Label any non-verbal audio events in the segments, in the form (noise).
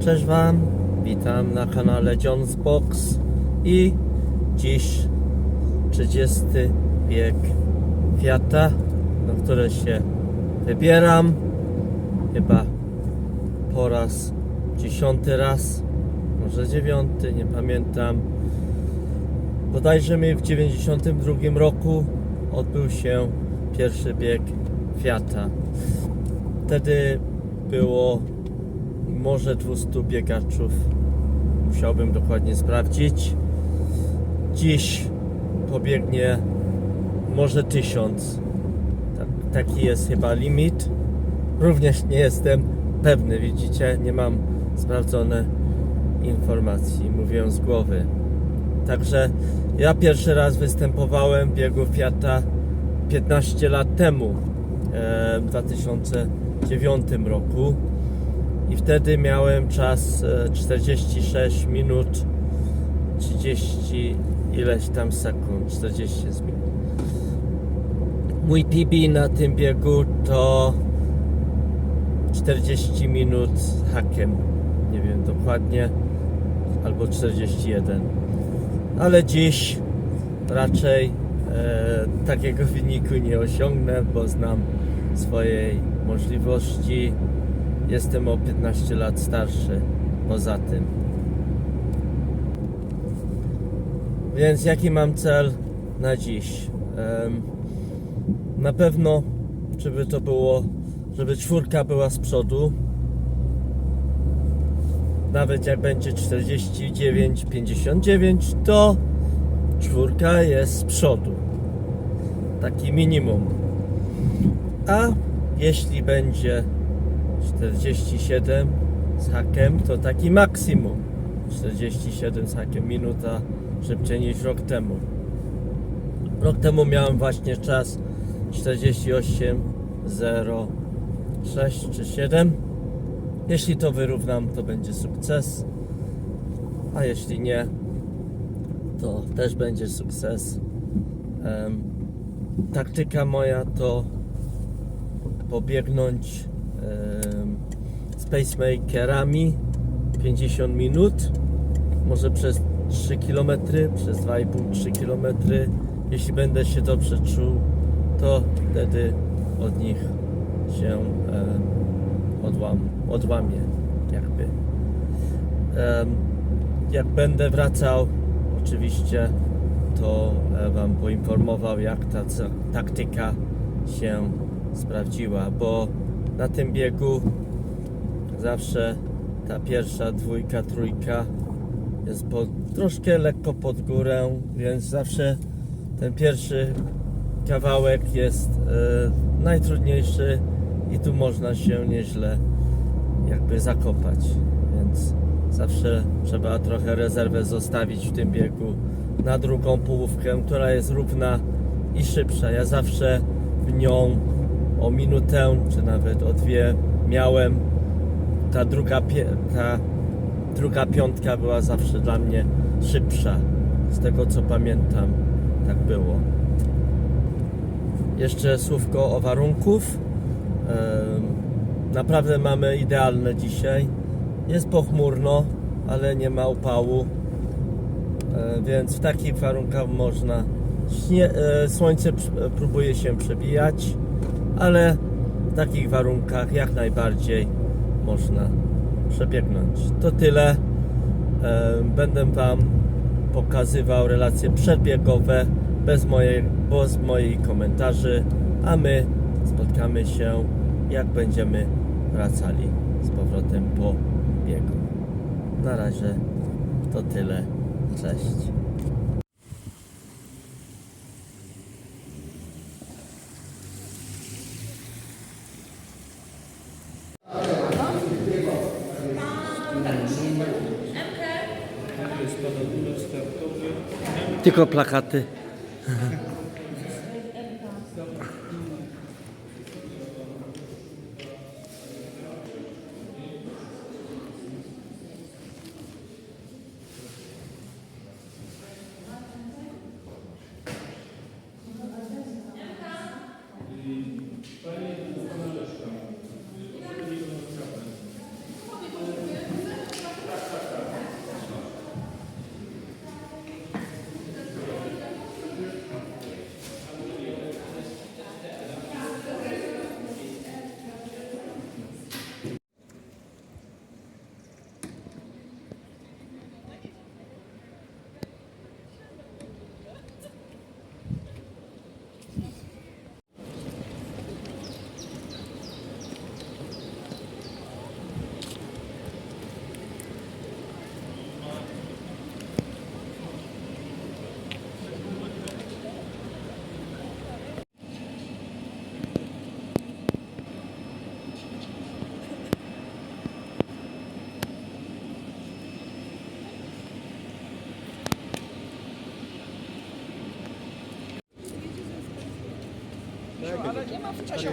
Cześć Wam, witam na kanale John's Box i dziś 30 bieg Fiata, na które się wybieram. Chyba po raz dziesiąty raz, może dziewiąty, nie pamiętam. Bodajże mi w 92 roku odbył się pierwszy bieg Fiata. Wtedy było może 200 biegaczów. Musiałbym dokładnie sprawdzić. Dziś pobiegnie może 1000. Tak, taki jest chyba limit. Również nie jestem pewny, widzicie, nie mam sprawdzone informacji, mówię z głowy. Także ja pierwszy raz występowałem w biegu Fiata 15 lat temu, e, w 2009 roku i wtedy miałem czas e, 46 minut 30 ileś tam sekund, 40 minut. Mój PB na tym biegu to 40 minut z hakiem, nie wiem dokładnie, albo 41. Ale dziś raczej e, takiego wyniku nie osiągnę, bo znam swojej możliwości. Jestem o 15 lat starszy poza tym. Więc jaki mam cel na dziś? Na pewno, żeby to było, żeby czwórka była z przodu. Nawet jak będzie 49, 59, to czwórka jest z przodu. Taki minimum. A jeśli będzie 47 z hakiem, to taki maksimum. 47 z hakiem, minuta szybciej niż rok temu. Rok temu miałem właśnie czas 48 0 6 czy 7. Jeśli to wyrównam, to będzie sukces. A jeśli nie, to też będzie sukces. Em, taktyka moja to pobiegnąć em, z pacemakerami 50 minut, może przez 3 km, przez 2,5-3 km. Jeśli będę się dobrze czuł, to wtedy od nich się odłam, odłamię, jakby. Jak będę wracał, oczywiście, to e, Wam poinformował, jak ta taktyka się sprawdziła, bo na tym biegu zawsze ta pierwsza dwójka, trójka jest pod, troszkę lekko pod górę, więc zawsze ten pierwszy kawałek jest e, najtrudniejszy i tu można się nieźle jakby zakopać, więc zawsze trzeba trochę rezerwę zostawić w tym biegu na drugą połówkę, która jest równa i szybsza. Ja zawsze w nią o minutę, czy nawet o dwie miałem. Ta druga, ta druga piątka była zawsze dla mnie szybsza. Z tego co pamiętam, tak było. Jeszcze słówko o warunków. Naprawdę mamy idealne dzisiaj. Jest pochmurno, ale nie ma upału. E, Więc w takich warunkach można. E, słońce pr- próbuje się przebijać, ale w takich warunkach jak najbardziej można przebiegnąć. To tyle. Będę Wam pokazywał relacje przedbiegowe bez mojej, bez moich komentarzy, a my spotkamy się jak będziemy wracali z powrotem po biegu. Na razie to tyle. Cześć. Tylko plakaty. (laughs)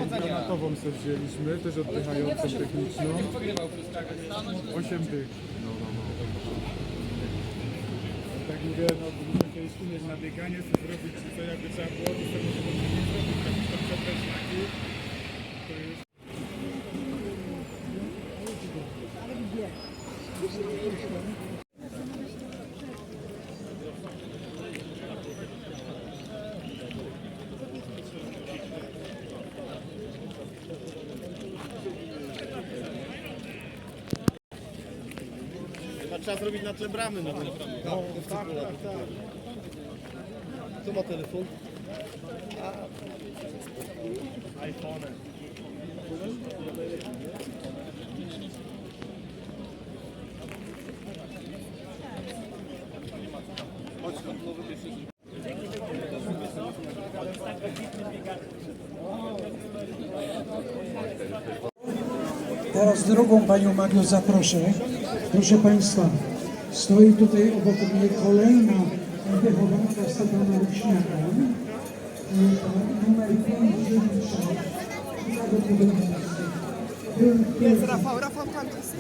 Granatową sobie wzięliśmy, też oddychającą techniczną. 8 dych. No, no, no. Tak mówię, no muszę kiedyś umieć na bieganie, co zrobić, co jakby trzeba było, to sobie zrobić, jakieś tam znaki. To jest... Chyba trzeba zrobić na tle bramy. No, no, tak, tak, tak. Kto ma telefon? Teraz drugą panią Marię zaproszę. Proszę Państwa, stoi tutaj obok mnie kolejna wychowanka Stefana Ruśniaka. Numer 596. Jest Rafał, Rafał tam stoi.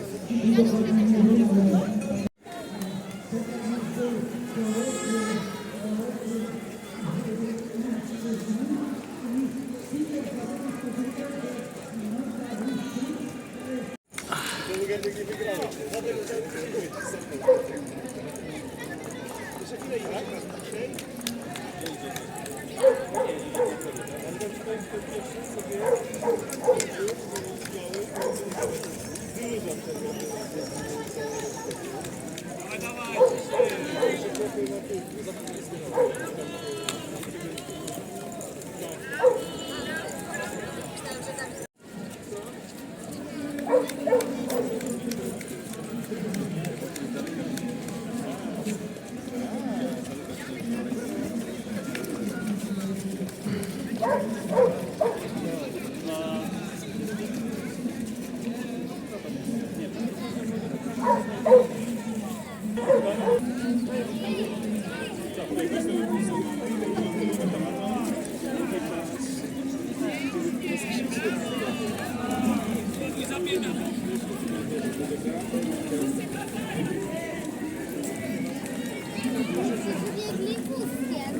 Давай, давай, Biegli wózkiem.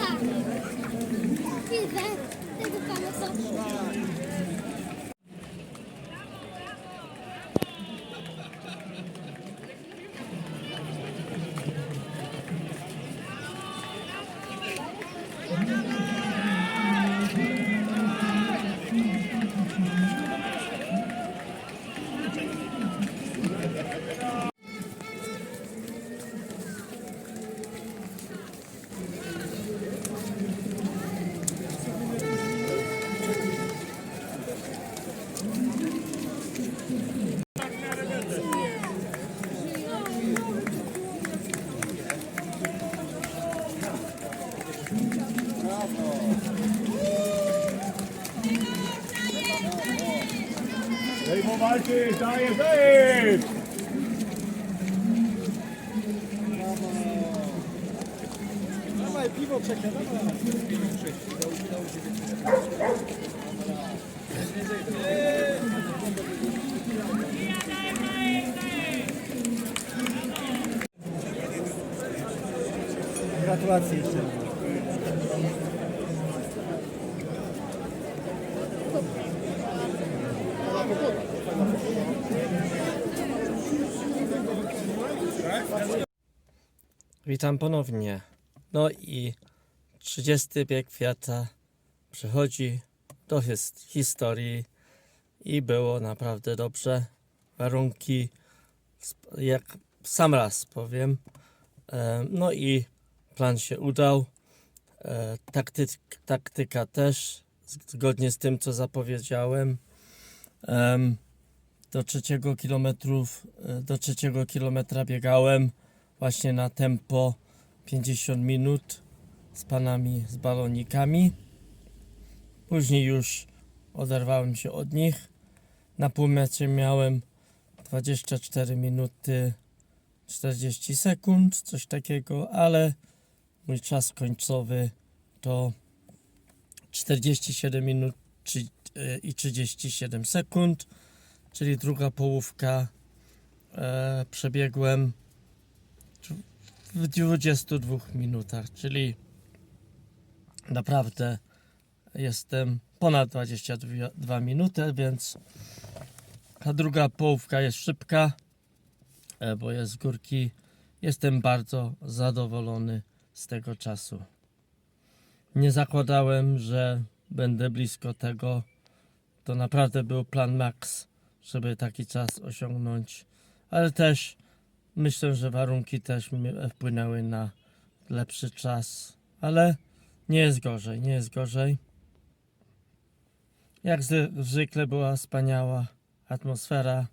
Tak. Widzę tego pana co. Ej, bo walczysz, dajesz, dajesz! Dawaj, piwo czeka, dawaj. Gratulacje jeszcze. Witam ponownie. No i 30 bieg kwiata przychodzi do his- historii i było naprawdę dobrze. Warunki, jak sam raz powiem. E, No i plan się udał. E, Taktyk, taktyka też, zgodnie z tym, co zapowiedziałem. Em, Do trzeciego kilometrów, e, do trzeciego kilometra biegałem właśnie na tempo 50 minut z panami z balonikami. Później już oderwałem się od nich. Na półmetrze miałem 24 minuty 40 sekund, coś takiego, ale mój czas końcowy to 47 minut e, i 37 sekund, czyli druga połówka e, przebiegłem w 22 minutach, czyli naprawdę jestem ponad 22 minuty, więc ta druga połówka jest szybka, e, bo jest z górki. Jestem bardzo zadowolony z tego czasu. Nie zakładałem, że będę blisko tego. To naprawdę był plan max, żeby taki czas osiągnąć, ale też myślę, że warunki też wpłynęły na lepszy czas, ale nie jest gorzej, nie jest gorzej. Jak zwy- zwykle była wspaniała atmosfera,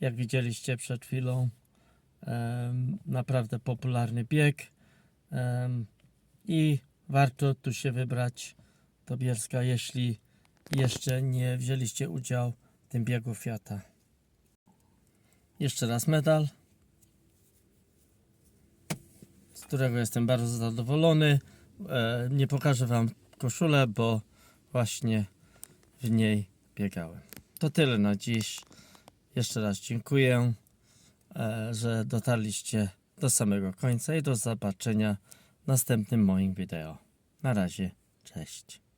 jak widzieliście przed chwilą. Naprawdę popularny bieg i warto tu się wybrać do Bielska, jeśli jeszcze nie wzięliście udziału w tym biegu Fiata. Jeszcze raz medal, z którego jestem bardzo zadowolony. E, nie pokażę Wam koszulę, bo właśnie w niej biegałem. To tyle na dziś. Jeszcze raz dziękuję, e, że dotarliście do samego końca i do zobaczenia w następnym moim wideo. Na razie, cześć.